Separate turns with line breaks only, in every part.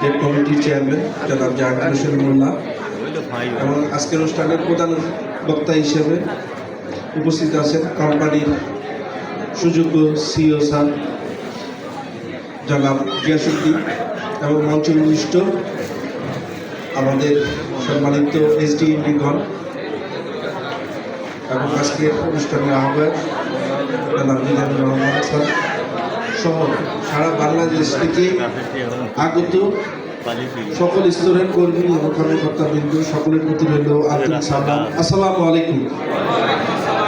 যে কমিটির চেয়ারম্যান জনাব জাহাঙ্গীর হোসেন মোল্লা, এবং আজকের অনুষ্ঠানের প্রধান বক্তা হিসেবে উপস্থিত আছেন কোম্পানির সুযোগ্য সিও স্যার, জনাব গিয়াসুদ্দিন, এবং মঞ্চ বিশিষ্ট আমাদের সম্মানিত এসডিএমডি গণ, এবং আজকের অনুষ্ঠানের আহ্বায়ক জনাব রহমান স্যার। সহ সারা বাংলাদেশ থেকে আগত সকল স্তরের কর্মী এবং কর্মকর্তা বিন্দু সকলের প্রতি রইল সালাম। আসসালামু আলাইকুম।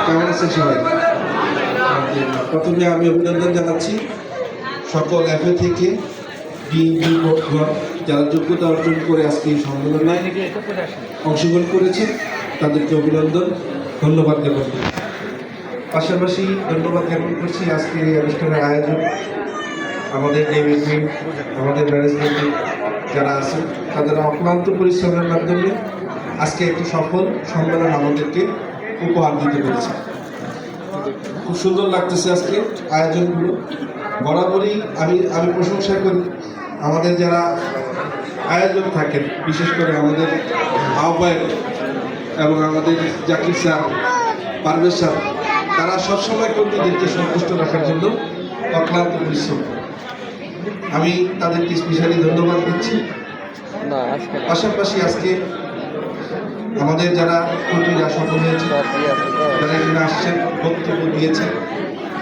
কেমন আছেন সবাই? প্রথমে আমি অভিনন্দন জানাচ্ছি সকল অ্যাপে থেকে যারা যোগ্যতা অর্জন করে আজকে এই সম্মেলনে অংশগ্রহণ করেছে, তাদেরকে অভিনন্দন, ধন্যবাদ জ্ঞাপন করি পাশাপাশি ধন্যবাদ জ্ঞাপন করছি আজকের এই অনুষ্ঠানের আয়োজন আমাদের ডেভিডমিন আমাদের ম্যানেজমেন্টে যারা আছেন তাদের অক্লান্ত পরিশ্রমের মাধ্যমে আজকে একটি সফল সম্মেলন আমাদেরকে উপহার দিতে পেরেছে। খুব সুন্দর লাগতেছে আজকে আয়োজনগুলো। বরাবরই আমি আমি প্রশংসা করি আমাদের যারা আয়োজক থাকেন, বিশেষ করে আমাদের আহ্বায়ক এবং আমাদের জাকির স্যার, পারভেজ স্যার তারা সবসময় কর্মীদেরকে সন্তুষ্ট রাখার জন্য অক্লান্ত পরিশ্রম আমি তাদেরকে স্পেশালি ধন্যবাদ দিচ্ছি। পাশাপাশি আজকে আমাদের যারা কর্মীরা সফল হয়েছে যারা এখানে আসছেন বক্তব্য দিয়েছেন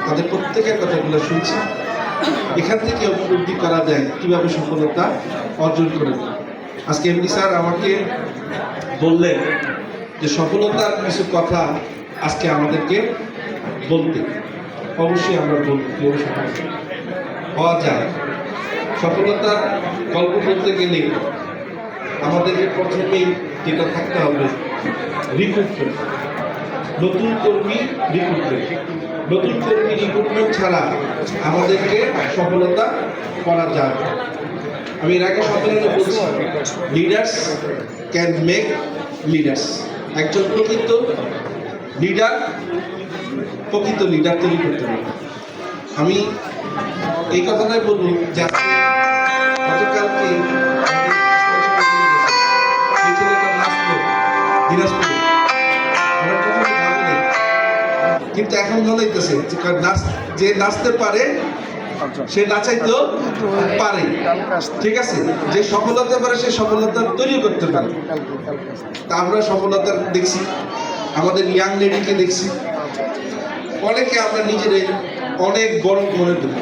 তাদের প্রত্যেকের কথাগুলো শুনছি। এখান থেকে উপলব্ধি করা যায় কীভাবে সফলতা অর্জন করে আজকে এমনি স্যার আমাকে বললেন যে সফলতার কিছু কথা আজকে আমাদেরকে বলতে। অবশ্যই আমরা সফলতা হওয়া যায় সফলতার গল্প করতে গেলে আমাদেরকে প্রথমেই যেটা থাকতে হবে রিক্রুটমেন্ট নতুন কর্মী রিক্রুটমেন্ট নতুন কর্মী রিক্রুটমেন্ট ছাড়া আমাদেরকে সফলতা করা না। আমি এর আগে সম্মেলনে বলছি লিডার্স ক্যান মেক লিডার্স একজন প্রকৃত লিডার, প্রকৃত লিডার তৈরি করতে পারে আমি এই কথাটাই বলব যে গতকালকে ভাবিনি কিন্তু এখন মনে হইতেছে নাচ যে নাচতে পারে, সে নাচাইতেও পারে। ঠিক আছে? যে সফলতা পারে, সে সফলতা তৈরি করতে পারে। তা আমরা সফলতা দেখছি। আমাদের ইয়াং লেডিকে দেখছি। অনেকে আমরা নিজেরাই অনেক বড় মনে করি।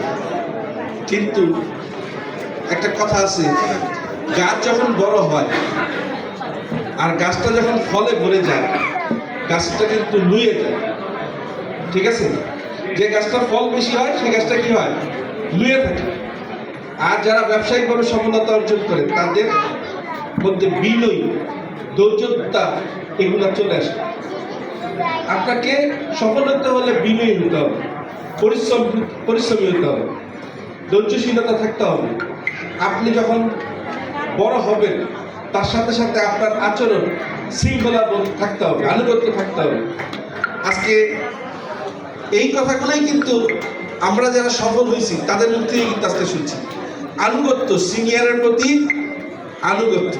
কিন্তু একটা কথা আছে, গাছ যখন বড় হয়, আর গাছটা যখন ফলে ভরে যায়, গাছটা কিন্তু লুয়ে যায়। ঠিক আছে? যে গাছটার ফল বেশি হয়, সেই গাছটা কি হয়? লুয়ে থাকে। আর যারা ব্যবসায়িকভাবে সফলতা অর্জন করে, তাদের মধ্যে বিনয়ী ধৈর্যতা এগুলো চলে আসে। আপনাকে সফল হতে হলে বিনয়ী হতে হবে, পরিশ্রম, পরিশ্রমী হতে হবে, ধৈর্যশীলতা থাকতে হবে। আপনি যখন বড় হবেন, তার সাথে সাথে আপনার আচরণ শৃঙ্খলা থাকতে হবে, আনুগত্য থাকতে হবে। আজকে এই কথাগুলোই কিন্তু আমরা যারা সফল হয়েছি, তাদের মুখ থেকে কিন্তু আজকে শুনছি। আনুগত্য সিনিয়রের প্রতি আনুগত্য।